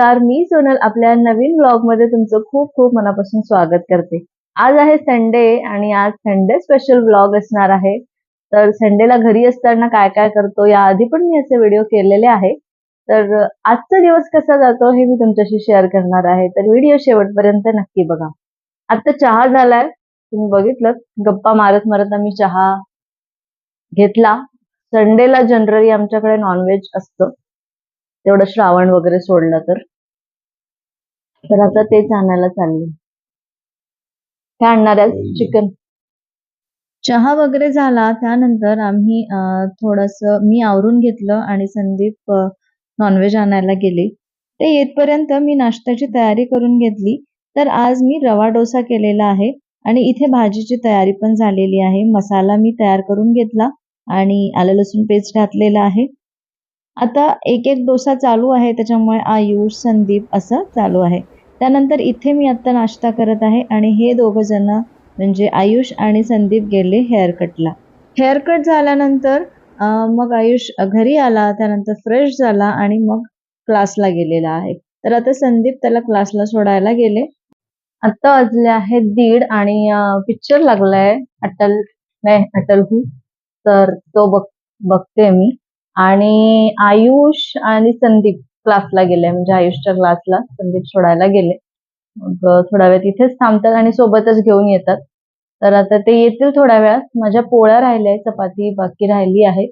नमस्कार मी सोनल आपल्या नवीन ब्लॉगमध्ये तुमचं खूप खूप मनापासून स्वागत करते. आज आहे संडे आणि आज संडे स्पेशल ब्लॉग असणार आहे. तर संडेला घरी असताना काय काय करतो या आधी पण मी असे व्हिडिओ केलेले आहे. तर आजचा दिवस कसा जातो हे मी तुमच्याशी शेअर करणार आहे. तर व्हिडिओ शेवटपर्यंत नक्की बघा. आता चहा झालाय. तुम्ही बघितलं गप्पा मारत मारत आम्ही चहा घेतला. संडेला जनरली आमच्याकडे नॉनव्हेज असतं. तेवढं श्रावण वगैरे सोडलं तर. तर आता तेच आणायला चालले. काय आणणार आहे चिकन. चहा वगैरे झाला त्यानंतर आम्ही थोडस मी आवरून घेतलं आणि संदीप नॉनव्हेज आणायला गेले. ते येतपर्यंत मी नाश्त्याची तयारी करून घेतली. तर आज मी रवा डोसा केलेला आहे आणि इथे भाजीची तयारी पण झालेली आहे. मसाला मी तयार करून घेतला आणि आलं लसूण पेस्ट घातलेला आहे. आता एक एक डोसा चालू आहे त्याच्यामुळे आयुष संदीप असं चालू आहे. त्यानंतर इथे मी आता नाश्ता करत आहे आणि हे दोघं जण म्हणजे आयुष आणि संदीप गेले हेअरकटला. हेअरकट झाल्यानंतर मग आयुष घरी आला त्यानंतर फ्रेश झाला आणि मग क्लासला गेलेला आहे. तर आता संदीप त्याला क्लासला सोडायला गेले. आत्ता वाजले आहेत दीड आणि पिक्चर लागलाय अटल नाही अटल हू तर तो बघ बघते मी. आणि आयुष आणि संदीप क्लासला गेले. म्हणजे आयुषच्या क्लासला संदीप सोडायला गेले. मग थोड्या वेळ तिथेच थांबतात आणि सोबतच घेऊन येतात. तर आता ते येतील थोड्या वेळात. माझ्या पोळ्या राहिल्या चपाती बाकी राहिली आहे.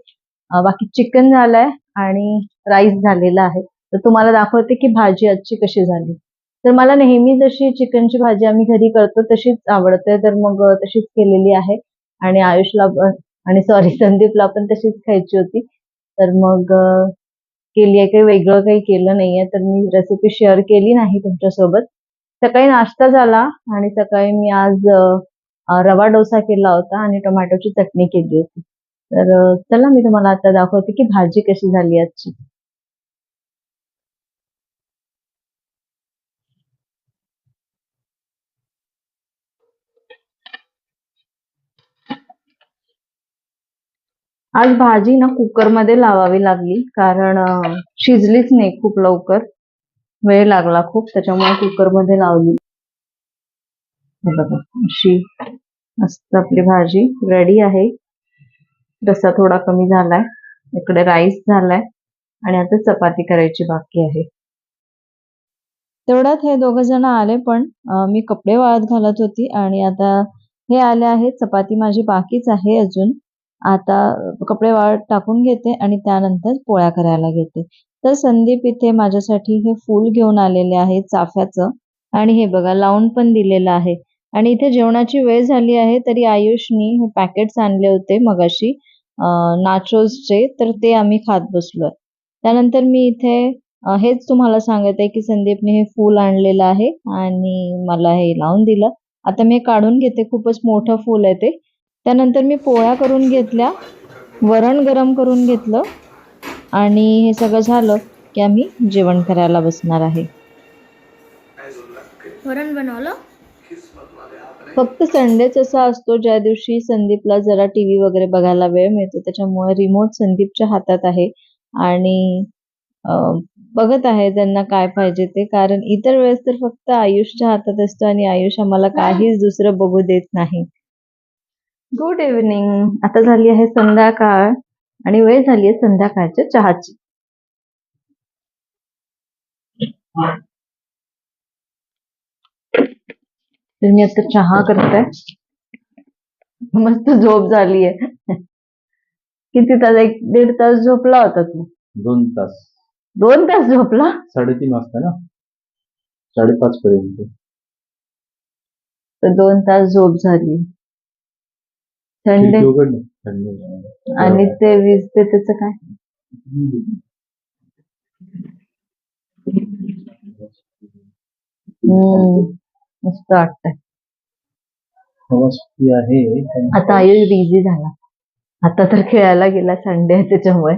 बाकी चिकन झालंय आणि राईस झालेला आहे. तर तुम्हाला दाखवते की भाजी आजची कशी झाली. तर मला नेहमी जशी चिकनची भाजी आम्ही घरी करतो तशीच आवडते. तर मग तशीच केलेली आहे. आणि आयुषला आणि सॉरी संदीपला पण तशीच खायची होती. तर मग केली आहे काही वेगळं काही केलं नाहीये तर मी रेसिपी शेअर केली नाही तुमच्यासोबत. सकाळी नाश्ता झाला आणि सकाळी मी आज रवा डोसा केला होता आणि टोमॅटोची चटणी केली होती. तर चला मी तुम्हाला आता दाखवते की भाजी कशी झाली आजची. आज भाजी ना कुकरमध्ये लावावी लागली कारण शिजलीच नाही खूप लवकर. वेळ लागला खूप त्याच्यामुळे कुकरमध्ये लावली. बघा अशी मस्त आपली भाजी रेडी आहे. रसा थोडा कमी झालाय इकडे राईस झालाय आणि आता चपाती करायची बाकी आहे. तेवढ्यात हे दोघ जण आले पण मी कपडे वाळत घालत होती आणि आता हे आले आहेत चपाती माझी बाकीच आहे अजून. आता कपडे वाळत टाकून घेते आणि त्यानंतर पोळ्या करायला घेते. तर संदीप इथे माझ्यासाठी हे फूल घेऊन आलेले आहे चाफ्याचं आणि हे बघा लावून पण दिलेलं आहे. आणि इथे जेवणाची वेळ झाली आहे तरी आयुषनी हे पॅकेट्स आणले होते मगाशी नाचोजचे तर ते आम्ही खात बसलोय. त्यानंतर मी इथे हेच तुम्हाला सांगत आहे की संदीपने हे फूल आणलेलं आहे आणि मला हे लावून दिलं. आता मी काढून घेते खूपच मोठं फूल आहे ते. त्यानंतर मी पोळ्या करून घेतल्या वरण गरम करून घेतलं आणि हे सगळं झालं की आम्ही जेवण करायला बसणार आहे. वरण बनवलं? फक्त संडेच असा असतो ज्या दिवशी संदीपला जरा टीव्ही वगैरे बघायला वेळ मिळतो त्याच्यामुळे रिमोट संदीपच्या हातात आहे आणि बघत आहे त्यांना काय पाहिजे ते. कारण इतर वेळेस तर फक्त आयुषच्या हातात असतो आणि आयुष आम्हाला काहीच दुसरं बघू देत नाही. गुड इव्हनिंग आता झाली आहे संध्याकाळ आणि वेळ झाली आहे संध्याकाळच्या चहाची. मी आता चहा करते मस्त झोप झाली आहे. किती तास एक दीड तास झोपला होता तू? दोन तास. दोन तास झोपला? साडेतीन वाजता ना? साडेपाच पर्यंत. तर दोन तास झोप झाली. थंडे आणि ते वीज ते त्याच काय? मस्त वाटतंय. आहे. आता आयुष बिझी झाला. आता तर खेळायला गेला संडे आहे त्याच्यामुळे.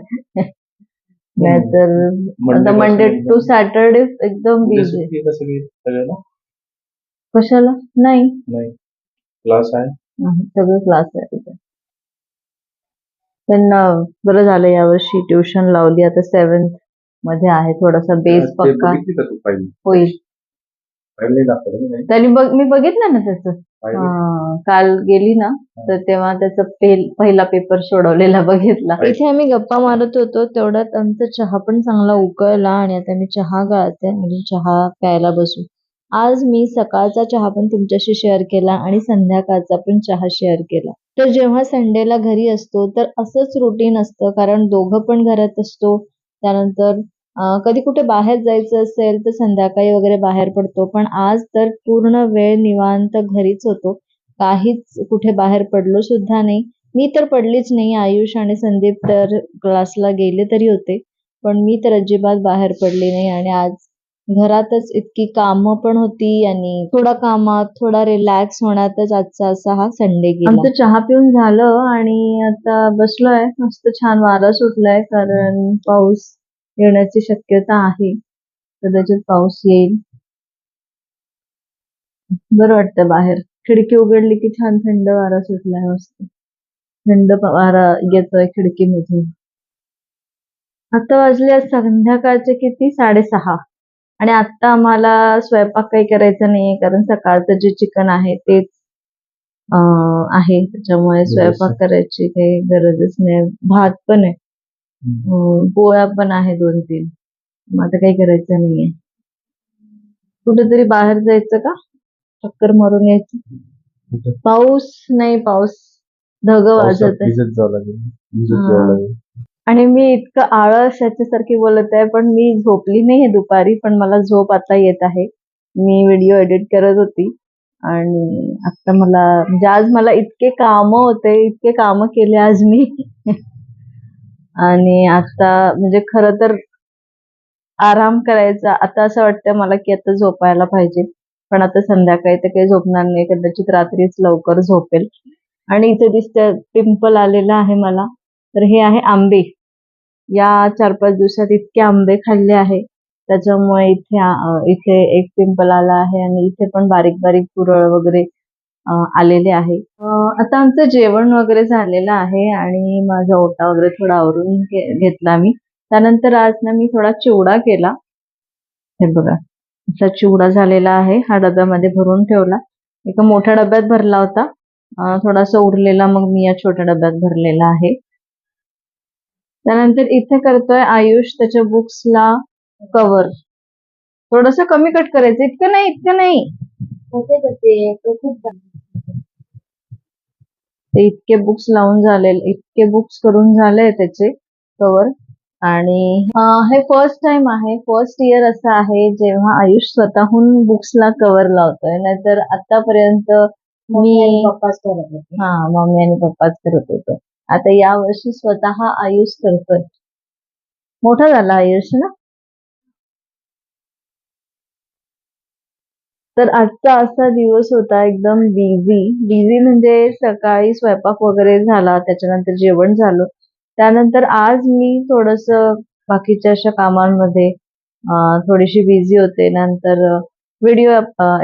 नाहीतर आता मंडे टू सॅटरडे एकदम बिझी कशाला? नाही. क्लास आहे? सगळे क्लास आहे पण बरं झालं यावर्षी ट्युशन लावली. आता सेवन्थमध्ये आहे थोडासा बेस पक्का. होईल. त्यांनी बघ मी बघितलं ना त्याचं. हा, काल गेली ना तर तेव्हा त्याचा पहिला पेपर सोडवलेला बघितला. इथे आम्ही गप्पा मारत होतो तेवढ्यात आमचा चहा पण चांगला उकळला आणि आता मी चहा गाळते म्हणजे चहा प्यायला बसू. आज मी सकाळचा चहा पण तुमच्याशी शेअर केला आणि संध्याकाळचा पण चहा शेअर केला. तर जेव्हा संडेला घरी असतो तर असंच रुटीन असतं कारण दोघं पण घरात असतो. त्यानंतर कधी कुठे बाहेर जायचं असेल तर संध्याकाळी वगैरे बाहेर पडतो. पण आज तर पूर्ण वेळ निवांत घरीच होतो. काहीच कुठे बाहेर पडलो सुद्धा नाही. मी तर पडलीच नाही आयुष आणि संदीप तर क्लासला गेले तरी होते. पण मी तर अजिबात बाहेर पडली नाही आणि आज घरातच इतकी कामं पण होती आणि थोडा कामात थोडा रिलॅक्स होण्यातच आजचा असा हा संडे गेला. आमचं चहा पिऊन झालं आणि आता बसलोय. मस्त छान वारा सुटलाय कारण पाऊस येण्याची शक्यता आहे. कदाचित पाऊस येईल. बरं वाटतं बाहेर. खिडकी उघडली की छान थंड वारा सुटलाय मस्त. थंड वारा येतोय खिडकीमधून. आता वाजले संध्याकाळचे किती? साडेसहा. आणि आता आम्हाला स्वयंपाक काही करायचा नाहीये कारण सकाळचं जे चिकन आहे तेच आहे. त्याच्यामुळे स्वयंपाक करायची काही गरजच नाही. भात पण आहे. पोळ्या पण आहे दोन तीन मग आता काही करायचं नाहीये. कुठेतरी बाहेर जायचं का? चक्कर मारून यायचं? पाऊस नाही पाऊस. धग पावसात वाजत आहे. आणि मी इतकं आळस याच्यासारखी बोलत आहे पण मी झोपली नाही आहे दुपारी पण मला झोप आता येत आहे. मी व्हिडिओ एडिट करत होती आणि आता मला म्हणजे आज मला इतके काम होते इतके काम केले आज मी. आणि आता म्हणजे खरं तर आराम करायचा आता असं वाटतं मला की आता झोपायला पाहिजे. पण आता संध्याकाळी तर काही झोपणार नाही कदाचित रात्रीच लवकर झोपेल. आणि इथे दिसत पिंपल आलेला आहे मला. तर हे आहे आंबे. या चार पाच दिवसात इतके आंबे खाल्ले आहे. त्याच्यामुळे इथे इथे एक पिंपल आला आहे आणि इथे पण बारीक बारीक पुरळ वगैरे आलेले आहे. आता आमचं जेवण वगैरे झालेलं आहे आणि माझा ओटा वगैरे थोडा आवरून घेतला मी. त्यानंतर आज ना मी थोडा चिवडा केला. हे बघा असा चिवडा झालेला आहे. हा डब्यामध्ये भरून ठेवला. एका मोठ्या डब्यात भरला होता. थोडासा उरलेला मग मी या छोट्या डब्यात भरलेला आहे. त्यानंतर इथे करतोय आयुष त्याच्या बुक्सला कव्हर. थोडस कमी कट करायचं. इतकं नाही इतकं नाही. ते इतके बुक्स लावून झाले इतके बुक्स करून झाले त्याचे कव्हर. आणि हे फर्स्ट टाइम आहे. फर्स्ट इयर असं आहे जेव्हा आयुष स्वतःहून बुक्सला कव्हर लावतोय. नाहीतर आतापर्यंत मी हा मम्मी आणि पप्पाच करत होते. आता या वर्षी स्वतः आयुष करतोय. मोठा झाला आयुष ना? तर आजचा असा दिवस होता एकदम बिझी बिझी म्हणजे सकाळी स्वयंपाक वगैरे झाला त्याच्यानंतर जेवण झालं. त्यानंतर आज मी थोडस बाकीच्या अशा कामांमध्ये थोडीशी बिझी होते. नंतर व्हिडिओ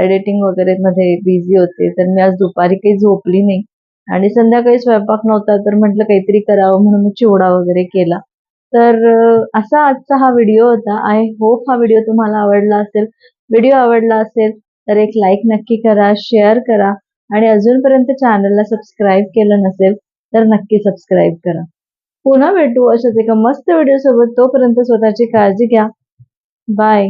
एडिटिंग वगैरे मध्ये बिझी होते. तर मी आज दुपारी काही झोपली नाही. आणि संध्याकाळी स्वयंपाक नव्हता तर म्हटलं काहीतरी करावं म्हणून मी चिवडा वगैरे केला. तर असा आजचा हा व्हिडिओ होता. आय होप हा व्हिडिओ तुम्हाला आवडला असेल. व्हिडिओ आवडला असेल तर एक लाईक नक्की करा शेअर करा. आणि अजूनपर्यंत चॅनलला सबस्क्राईब केलं नसेल तर नक्की सबस्क्राईब करा. पुन्हा भेटू अशाच एका मस्त व्हिडिओ सोबत. तोपर्यंत स्वतःची काळजी घ्या. बाय